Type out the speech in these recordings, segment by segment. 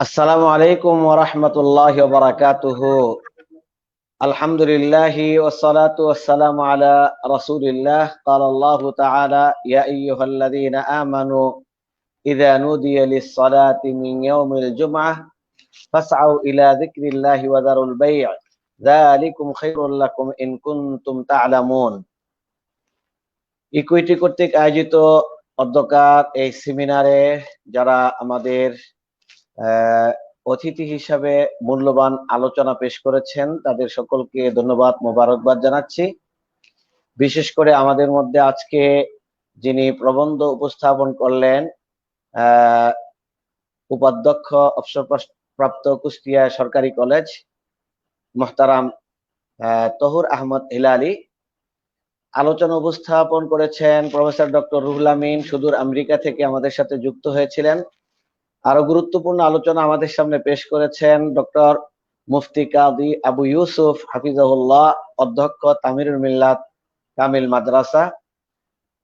আসসালামু আলাইকুম ওয়া রাহমাতুল্লাহি ওয়া বারাকাতুহু। আলহামদুলিল্লাহ ওয়া সালাতু ওয়া সালামু আলা রাসূলিল্লাহ। ক্বালা আল্লাহ তাআলা ইয়া আইয়ুহাল্লাযীনা আমানু, ইযা নুদিয়া লিস-সালাতি মিন ইয়াউমিল জুমআহ, ফাসআউ ইলা যিকরিল্লাহি ওয়া দারুল বাই' যালিকুম খায়রুল লাকুম ইন কুনতুম ইকুইটি কর্তৃক আয়োজিত অধ্যকার এই সেমিনারে যারা আমাদের অতিথি হিসাবে মূল্যবান আলোচনা পেশ করেছেন। তাদের সকলকে ধন্যবাদ, মোবারকবাদ জানাচ্ছি। বিশেষ করে আমাদের মধ্যে আজকে যিনি প্রবন্ধ উপস্থাপন করলেন উপাধ্যক্ষ, অবসরপ্রাপ্ত কুষ্টিয়া সরকারি কলেজ, মোহতারাম তহুর আহমদ হিলালি। আলোচনা উপস্থাপন করেছেন প্রফেসর ডক্টর রুহুল আমিন। সুদূর আমেরিকা থেকে আমাদের সাথে যুক্ত হয়েছিলেন। আরও গুরুত্বপূর্ণ আলোচনা আমাদের সামনে পেশ করেছেন ডক্টর মুফতি কাদি আবু ইউসুফ হাফিজাহুল্লাহ, অধ্যক্ষ তামিরুল মিল্লাত কামিল মাদ্রাসা।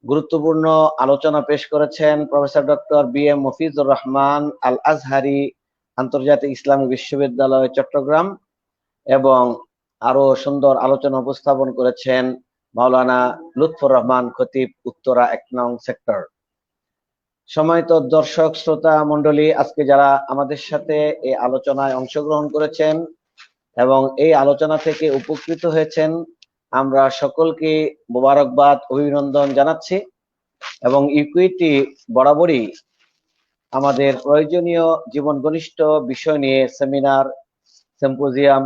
গুরুত্বপূর্ণ আলোচনা পেশ করেছেন professor doctor B M Mafizur Rahman Al Azhari আন্তর্জাতিক ইসলামী বিশ্ববিদ্যালয়, চট্টগ্রাম এবং আরও সুন্দর আলোচনা উপস্থাপন করেছেন মাওলানা লুৎফর রহমান খতিব উত্তরা এক নং সেক্টর। সময়ত দর্শক, শ্রোতা মন্ডলী আজকে যারা আমাদের সাথে এই আলোচনায় অংশগ্রহণ করেছেন এবং এই আলোচনা থেকে উপকৃত হয়েছেন, আমরা সকলকে মোবারকবাদ, অভিনন্দন জানাচ্ছি এবং ইকুইটি বরাবরই আমাদের প্রয়োজনীয় জীবন ঘনিষ্ঠ বিষয় নিয়ে সেমিনার, সিম্পোজিয়াম,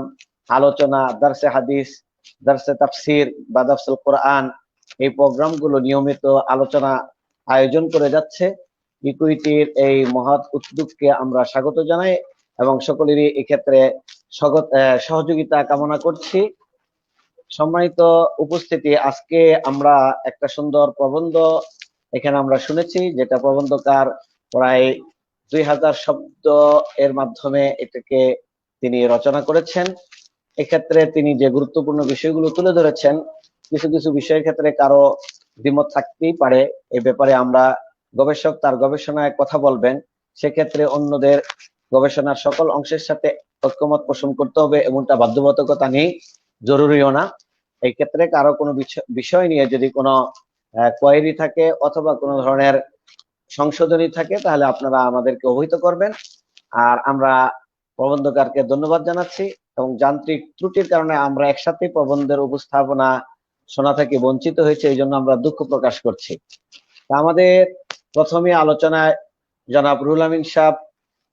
আলোচনা, দার্সে হাদিস, দার্সে তাফসির বা দাফসুল কোরআন এই প্রোগ্রামগুলো নিয়মিত আলোচনা আয়োজন করে যাচ্ছে। ইকুইটির এই মহৎ উদ্যোগকে আমরা স্বাগত জানাই এবং সকলেরই এক্ষেত্রে সহযোগিতা কামনা করছি। সম্মানিত উপস্থিতি, আজকে আমরা একটা সুন্দর প্রবন্ধ এখানে আমরা শুনেছি, যেটা প্রবন্ধকার প্রায় দুই হাজার শব্দ এর মাধ্যমে এটাকে তিনি রচনা করেছেন। এক্ষেত্রে তিনি যে গুরুত্বপূর্ণ বিষয়গুলো তুলে ধরেছেন, কিছু কিছু বিষয়ের ক্ষেত্রে কারও দ্বিমত থাকতেই পারে। এই ব্যাপারে আমরা গবেষক তার গবেষণায় কথা বলবেন, সেক্ষেত্রে অন্যদের গবেষণার সকল অংশের সাথে ঐক্যমত পোষণ করতে হবে, এমনটা বাধ্যবাধকতা নেই, জরুরিও না। এই ক্ষেত্রে কারও কোনো বিষ- বিষয় নিয়ে যদি কোনো কোয়ারি থাকে অথবা কোনো ধরনের সংশোধনী থাকে, তাহলে আপনারা আমাদেরকে অবহিত করবেন। আর আমরা প্রবন্ধকারকে ধন্যবাদ জানাচ্ছি এবং যান্ত্রিক ত্রুটির কারণে আমরা একসাথে প্রবন্ধের উপস্থাপনা শোনা থেকে বঞ্চিত হয়েছে, এই জন্য আমরা দুঃখ প্রকাশ করছি। আমাদের প্রথমে আলোচনায় জনাব রুহুল আমিন সাহ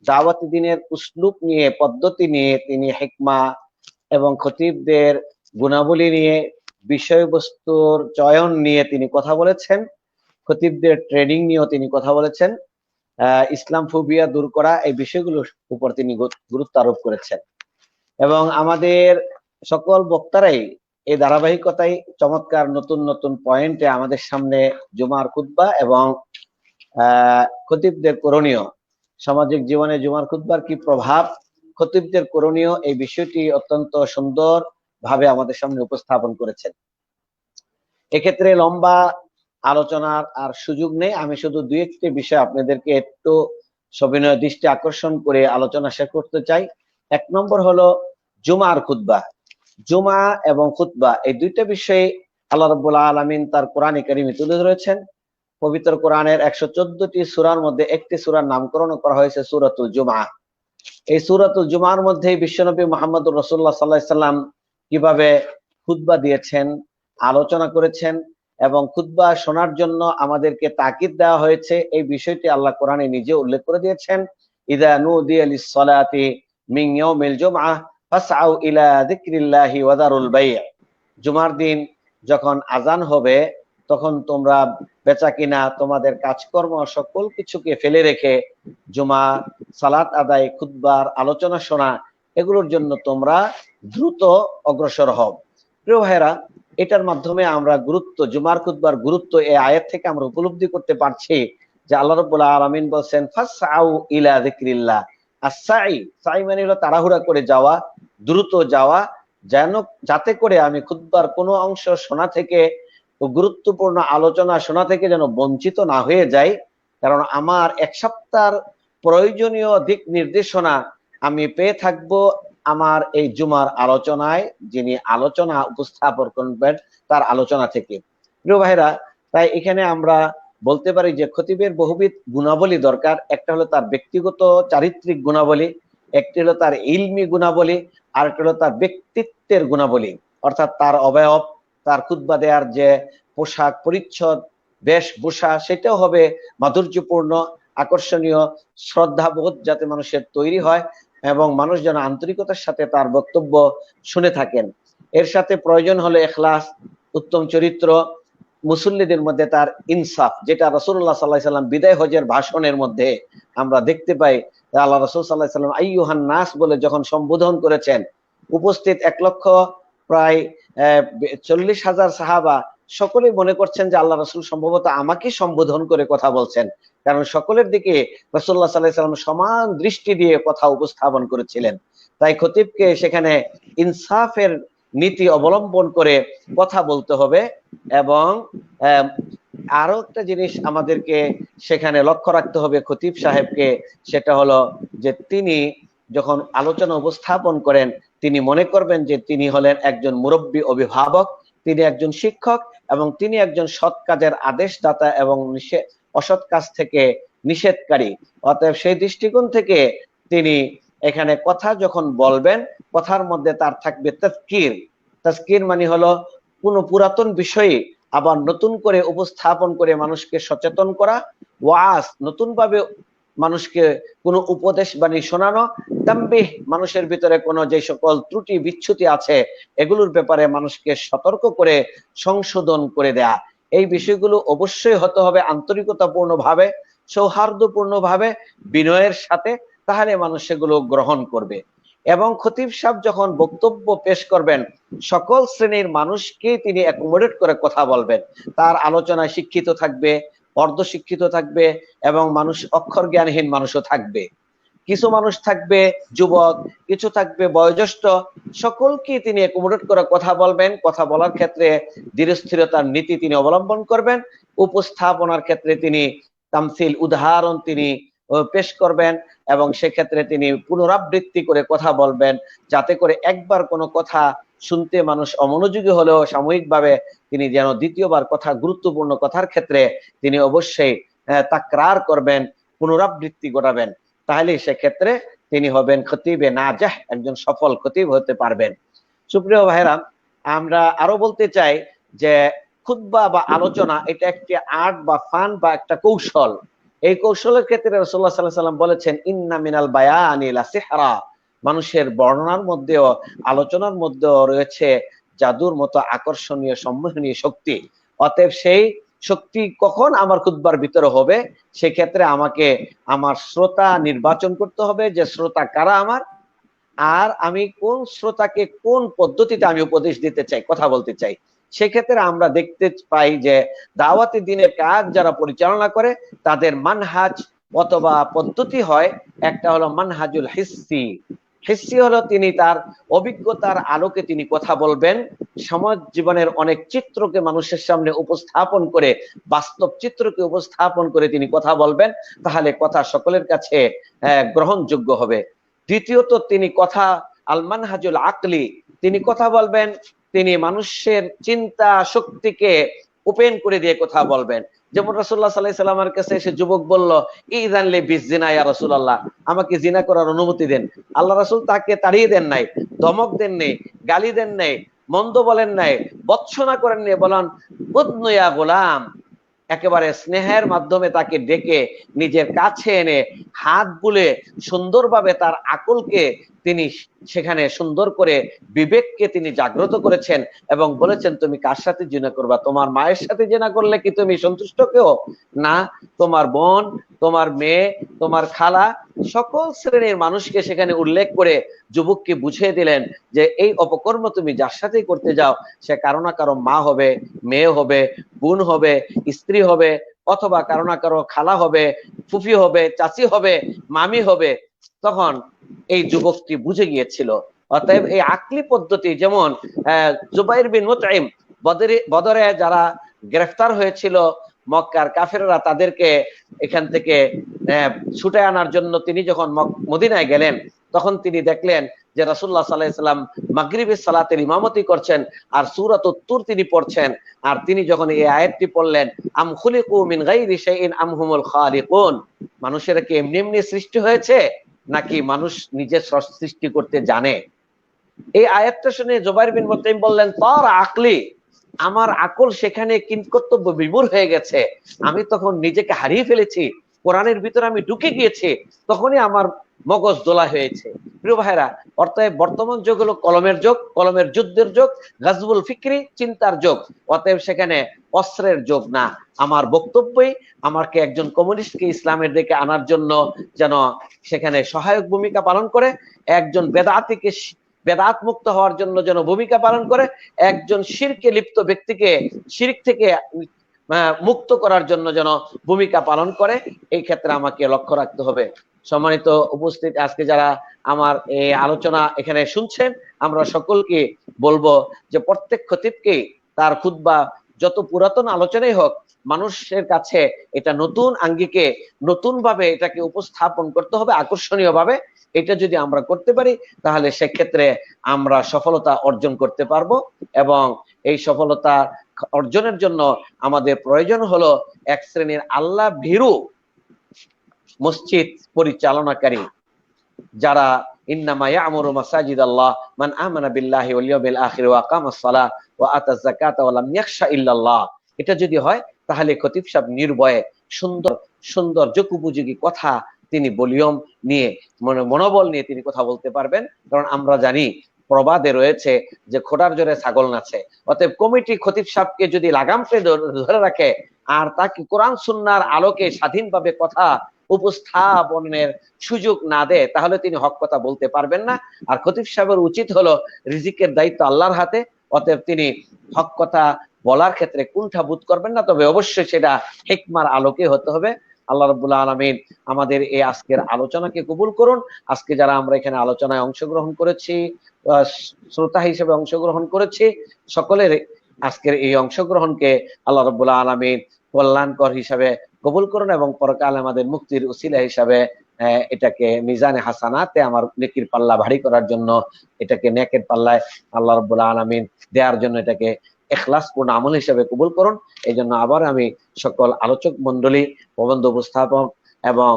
দাওয়াতি দিনের উসলুপ নিয়ে, পদ্ধতি নিয়ে তিনি হেকমা এবং খতিবদের গুণাবলী নিয়ে, বিষয়বস্তুর চয়ন নিয়ে তিনি কথা বলেছেন, খতিবদের ট্রেনিং নিয়েও তিনি কথা বলেছেন ইসলাম ফোবিয়া দূর করা এই বিষয়গুলোর উপর তিনি গুরুত্ব আরোপ করেছেন। এবং আমাদের সকল বক্তারাই এই ধারাবাহিকতায় চমৎকার নতুন নতুন পয়েন্টে আমাদের সামনে জুমার খুতবা এবং খতিবদের করণীয়। সামাজিক জীবনে জুমার খুতবার কি প্রভাব? খতিবদের করণীয় এই বিষয়টি অত্যন্ত সুন্দর ভাবে আমাদের সামনে উপস্থাপন করেছেন। এক্ষেত্রে লম্বা আলোচনার আর সুযোগ নেই। আমি শুধু দুই একটি বিষয় আপনাদেরকে একটু সবিনয় দৃষ্টি আকর্ষণ করে আলোচনা শেষ করতে চাই। এক নম্বর হলো জুমার খুতবা। জুমা এবং খুতবা এই দুইটা বিষয়ে আল্লাহ রব্বুল আলমিন তার কোরআন কারিমে তুলে ধরেছেন। পবিত্র কোরআনের একশো চোদ্দটি সুরার মধ্যে একটি সুরার নামকরণ করা হয়েছে সুরাতুল জুমা এই সুরাতুল জুমার মধ্যে বিশ্বনবী মোহাম্মদ রসুল্লাহ সাল্লাহ সাল্লাম কীভাবে খুতবা দিয়েছেন, আলোচনা করেছেন এবং খুতবা শোনার জন্য আমাদেরকে তাকিদ দেওয়া হয়েছে, এই বিষয়টি আল্লাহ কোরআনে নিজে উল্লেখ করে দিয়েছেন। ইদা ফাসআউ ইলা যিকরিল্লাহি ওয়া দারুল বাই' জুমার দিন যখন আজান হবে তখন তোমরা বেচা কিনা, তোমাদের কাজকর্ম, সকল কিছুকে ফেলে রেখে জুমা, সালাত আদায়, খুতবার, আলোচনা শোনা, এগুলোর জন্য তোমরা দ্রুত অগ্রসর হও। প্রিয় ভাইরা এটার মাধ্যমে আমরা গুরুত্ব, জুমার, খুতবার গুরুত্ব এই আয়াত থেকে আমরা উপলব্ধি করতে পারছি যে আল্লাহ রাব্বুল আলামিন বলছেন, ফাসআউ ইলা যিকরিল্লাহ। আসাই সাই মানে হলো তাড়াহুড়া করে যাওয়া, দ্রুত যাওয়া, যেন, যাতে করে আমি খুতবার কোনো অংশ শোনা থেকে গুরুত্বপূর্ণ আলোচনা শোনা থেকে যেন বঞ্চিত না হয়ে যাই, কারণ আমার এক সপ্তাহ প্রয়োজনীয় দিক নির্দেশনা আমি পেয়ে থাকব আমার এই জুমার আলোচনায়, যিনি আলোচনা উপস্থাপন করবেন তার আলোচনা থেকে। প্রিয় ভাইরা, তাই এখানে আমরা বলতে পারি যে খতিবের বহুবিধ গুণাবলী দরকার। একটা হলো তার ব্যক্তিগত চারিত্রিক গুণাবলী, একটি হলো তার ইলমি গুণাবলী আর একটা হলো তার ব্যক্তিত্বের গুণাবলী, অর্থাৎ তার অবয়ব তার খুদ্া দেওয়ার যে পোশাক পরিচ্ছদ, বেশভূষা, সেটাও হবে মাধুর্যপূর্ণ, আকর্ষণীয়, শ্রদ্ধাবোধ যাতে মানুষের তৈরি হয় এবং মানুষ যেন আন্তরিকতার সাথে তার বক্তব্য শুনে থাকেন। এর সাথে প্রয়োজন হলো এখলাস, উত্তম চরিত্র, মুসল্লিদের মধ্যে তার ইনসাফ, যেটা রসুল্লাহ সাল্লাহ সাল্লাম বিদায় হজের ভাষণের মধ্যে আমরা দেখতে পাই। আল্লাহ রসুল সাল্লাহ সাল্লাম আইয়ুহান নাস বলে যখন সম্বোধন করেছেন, উপস্থিত এক লক্ষ প্রায় চল্লিশ হাজার সাহাবা সকলেই মনে করছেন যে আল্লাহ রসুল সম্ভবত আমাকে সম্বোধন করে কথা বলছেন। কারণ সকলের দিকে রসুল্লাহ সাল্লাহ সাল্লাম সমান দৃষ্টি দিয়ে কথা উপস্থাপন করেছিলেন। তাই খতিবকে সেখানে ইনসাফের নীতি অবলম্বন করে কথা বলতে হবে এবং আরও একটা জিনিস আমাদেরকে সেখানে লক্ষ্য রাখতে হবে খতিব সাহেবকে, সেটা হলো যে তিনি যখন আলোচনা উপস্থাপন করেন তিনি মনে করবেন যে তিনি হলেন একজন মুরব্বী অভিভাবক, তিনি একজন শিক্ষক এবং তিনি একজন সৎ কাজের আদেশদাতা এবং অসৎ কাজ থেকে নিষেধকারী। অতএব সেই দৃষ্টিকোণ থেকে তিনি এখানে কথা যখন বলবেন, কথার মধ্যে তার থাকবে তস্কির তস্কির মানে হলো কোন পুরাতন বিষয়ে আবার নতুন করে উপস্থাপন করে মানুষকে সচেতন করা। ওয়াস নতুন ভাবে মানুষকে কোনো উপদেশ বাণী শোনানো তাম্বিহ মানুষের ভিতরে কোনো যে সকল ত্রুটি, বিচ্ছুতি আছে, এগুলোর ব্যাপারে মানুষকে সতর্ক করে সংশোধন করে দেয়া। এই বিষয়গুলো অবশ্যই হতে হবে আন্তরিকতাপূর্ণ ভাবে সৌহার্দ্যপূর্ণ ভাবে বিনয়ের সাথে, তাহলে মানুষ সেগুলো গ্রহণ করবে। এবং খতিব সাহেব যখন বক্তব্য পেশ করবেন, সকল শ্রেণির মানুষকে তিনি অ্যাকোমোডেট করে কথা বলবেন। তার আলোচনায় শিক্ষিত থাকবে অর্ধ শিক্ষিত থাকবে এবং মানুষ অক্ষর জ্ঞানহীন মানুষও থাকবে। কিছু মানুষ থাকবে যুবক, কিছু থাকবে বয়োজ্যেষ্ঠ। সকলকে তিনি অ্যাকোমোডেট করে কথা বলবেন। কথা বলার ক্ষেত্রে ধীরস্থিরতার নীতি তিনি অবলম্বন করবেন। উপস্থাপনার ক্ষেত্রে তিনি তামসিল উদাহরণ তিনি পেশ করবেন এবং সেক্ষেত্রে তিনি পুনরাবৃত্তি করে কথা বলবেন, যাতে করে একবার কোনো কথা শুনতে মানুষ অমনোযোগী হলেও সাময়িকভাবে তিনি যেন দ্বিতীয়বার কথা, গুরুত্বপূর্ণ কথার ক্ষেত্রে তিনি অবশ্যই তাকরার করবেন, পুনরাবৃত্তি ঘটাবেন। তাহলে সেক্ষেত্রে তিনি হবেন খতিবে নাজাহ, একজন সফল খতিব হতে পারবেন। সুপ্রিয় ভাইরা আমরা আরও বলতে চাই যে খুদ্া বা আলোচনা এটা একটি আর্ট বা ফান বা একটা কৌশল। এই কৌশলের ক্ষেত্রে রসুল্লাহ সাল্লাহ সাল্লাম বলেছেন, ইন্না মিনাল বায়ানিলা সেহারা। মানুষের বর্ণনার মধ্যেও, আলোচনার মধ্যেও রয়েছে জাদুর মতো আকর্ষণীয়, সম্মোহনীয় শক্তি। অতএব সেই শক্তি কখন আমার খুদ্বার ভিতরে হবে? সেক্ষেত্রে আমাকে আমার শ্রোতা নির্বাচন করতে হবে যে শ্রোতা কারা আমার? আর আমি কোন শ্রোতাকে কোন পদ্ধতিতে আমি উপদেশ দিতে চাই, কথা বলতে চাই? সেক্ষেত্রে আমরা দেখতে পাই যে দাওয়াতি দিনের কাজ যারা পরিচালনা করে, তাদের মানহাজ অথবা পদ্ধতি হয়, একটা হলো মানহাজুল হিসি হিসি হলো তিনি তার অভিজ্ঞতার আলোকে তিনি কথা বলবেন। সমাজ জীবনের অনেক চিত্রকে মানুষের সামনে উপস্থাপন করে, বাস্তব চিত্রকে উপস্থাপন করে তিনি কথা বলবেন। তাহলে কথা সকলের কাছে গ্রহণযোগ্য হবে। দ্বিতীয়ত তিনি কথা আলমান হাজুল আকলি, তিনি কথা বলবেন। তিনি মানুষের চিন্তা, শক্তিকে ওপেন করে দিয়ে কথা বলবেন। যেমন রসুল্লাহ সাল্লাহ সাল্লামের কাছে এসে যুবক বলল ইদানলে বিশ জিনা ইয়া রসুল্লাহ আমাকে জিনা করার অনুমতি দেন। আল্লাহ রাসুল তাকে তাড়িয়ে দেন নাই, ধমক দেন নেই, গালি দেন নাই, মন্দ বলেন নাই, বৎসনা করেন নাই, বলেন উদ্নয়া গোলাম একেবারে স্নেহের মাধ্যমে তাকে ডেকে নিজের কাছে এনে হাত বুলে সুন্দরভাবে তার আকলকে তিনি সেখানে সুন্দর করে বিবেককে তিনি জাগ্রত করেছেন এবং বলেছেন, তুমি কার সাথে জেনা করবা? তোমার মায়ের সাথে জেনা করলে কি তুমি সন্তুষ্ট কেউ? না, তোমার বোন তোমার মেয়ে, তোমার খালা, সকল শ্রেণির মানুষকে সেখানে উল্লেখ করে যুবককে বুঝিয়ে দিলেন যে এই অপকর্ম তুমি যার সাথেই করতে যাও, সে কারও না কারও মা হবে, মেয়ে হবে, বোন হবে, স্ত্রী হবে, অথবা কারও না কারও খালা হবে, ফুফি হবে, চাচি হবে, মামি হবে। তখন এই যুবকটি বুঝে গিয়েছিল। অতএব এই আকলি পদ্ধতি যেমন জুবাইর বিন মুতাইম বদরে বদরে যারা গ্রেফতার হয়েছিল মক্কার কাফেররা তাদেরকে এখান থেকে ছুটে আনার জন্য তিনি যখন মদিনায় গেলেন, তখন তিনি দেখলেন যে রাসুল্লাহ সাল্লাহাম মাগরিবের সালাতের ইমামতি করছেন আর সুরাত উত্তর তিনি পড়ছেন। আর তিনি যখন এই আয়াতটি পড়লেন, আম খুলিকু মিন গাইরি শাইইন আম খালিকুন? মানুষেরা কি এমনি এমনি সৃষ্টি হয়েছে? নাকি মানুষ নিজের সৃষ্টি করতে জানে? এই আয়াতটা শুনে জোবাইর বিন মুতাইম বললেন, তার আকলি। আমার আকল সেখানে কিংকর্তব্য বিমূর হয়ে গেছে। আমি তখন নিজেকে হারিয়ে ফেলেছি। কোরআনের ভিতরে আমি ঢুকে গিয়েছি। তখনই আমার মগজ দোলা হয়েছে। প্রিয় ভাইরা অতএব বর্তমান যুগ হলো কলমের যুগ, কলমের যুদ্ধের যুগ, গাজবুল ফিক্রি চিন্তার যোগ। অতএব সেখানে অস্ত্রের যোগ না। আমার বক্তব্যই আমাকে একজন কমিউনিস্টকে ইসলামের দিকে আনার জন্য যেন সেখানে সহায়ক ভূমিকা পালন করে। একজন বেদাতিকে বেদাত মুক্ত হওয়ার জন্য যেন ভূমিকা পালন করে, একজন শিরকে লিপ্ত ব্যক্তিকে শিরক থেকে মুক্ত করার জন্য যেন ভূমিকা পালন করে, এই ক্ষেত্রে আমাকে লক্ষ্য রাখতে হবে। সম্মানিত উপস্থিত, আজকে যারা আমার এই আলোচনা এখানে শুনছেন, আমরা সকলকে বলব যে প্রত্যেক খতিবকে তার খুতবা যত পুরাতন আলোচনাই হোক, মানুষের কাছে এটা নতুন আঙ্গিকে নতুন ভাবে এটাকে উপস্থাপন করতে হবে আকর্ষণীয় ভাবে এটা যদি আমরা করতে পারি, তাহলে সেক্ষেত্রে আমরা সফলতা অর্জন করতে পারব এবং এই সফলতা অর্জনের জন্য আমাদের প্রয়োজন হলো এক শ্রেণির আল্লাহ ভীরু মসজিদ পরিচালনাকারী যারা ইন্নামা ইয়ামুরু মাসাজিদ আল্লাহ মান আমানা বিল্লাহি ওয়াল ইয়াউমিল আখির ওয়া আকামাস সালাহ ওয়া আতাজ যাকাতা ওয়া লাম ইয়াখশা ইল্লাল্লাহ। এটা যদি হয়, তাহলে খতিব সাহেব নির্ভয়ে সুন্দর সুন্দর যোগোপযোগী কথা তিনি বলিয়ম নিয়ে, মনে, মনোবল নিয়ে তিনি কথা বলতে পারবেন। কারণ আমরা জানি, প্রবাদে রয়েছে যে খোটার জোরে ছাগল নাচে। অতএব কমিটি খতিব সাহেবকে যদি লাগামকে ধরে রাখে, আর তাকে কোরআন সুন্নার আলোকে স্বাধীনভাবে কথা উপস্থাপনের সুযোগ না দেয়, তাহলে তিনি হক কথা বলতে পারবেন না। আর খতিব সাহেবের উচিত হলো রিজিকের দায়িত্ব আল্লাহর হাতে। অতএব তিনি হক কথা বলার ক্ষেত্রে কুণ্ঠা বোধ করবেন না, তবে অবশ্যই সেটা হেকমার আলোকে হতে হবে। আল্লাহ রবুল্লা আলমিন আমাদের এই আজকের আলোচনাকে কবুল করুন। আজকে যারা আমরা এখানে আলোচনায় অংশগ্রহণ করেছি শ্রোতা হিসেবে অংশগ্রহণ করেছি, সকলের আজকের এই অংশগ্রহণকে আল্লাহ রবুল্লা আলমিন কল্যাণকর হিসাবে কবুল করুন এবং পরকালে আমাদের মুক্তির উসিলা হিসাবে এটাকে মিজানে হাসানাতে আমার নেকির পাল্লা ভারী করার জন্য, এটাকে নেকের পাল্লায় আল্লাহ রবুল্লা আলমিন দেওয়ার জন্য এটাকে এখলাসপূর্ণ আমল হিসেবে কবুল করুন। এই জন্য আবার আমি সকল আলোচক মন্ডলী প্রবন্ধ উপস্থাপক এবং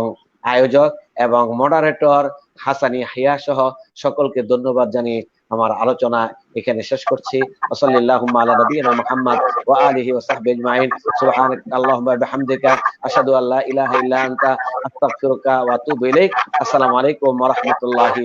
আয়োজক এবং মডারেটর হাসানি হিয়া সহ সকলকে ধন্যবাদ জানিয়ে আমার আলোচনা এখানে শেষ করছি। ওসল্লাহুম্মা আলা নবিয়িনা মুহাম্মদ ওয়া আলিহি ওয়া সাহবিহি আজমাইন। সুবহানাক আল্লাহুম্মা ওয়া বিহামদিকা। আশহাদু আল্লা ইলাহা ইল্লা আনতা। আস্তাগফিরুকা ওয়া আতুবু ইলাইক। আসসালামু আলাইকুম ওয়া রাহমাতুল্লাহি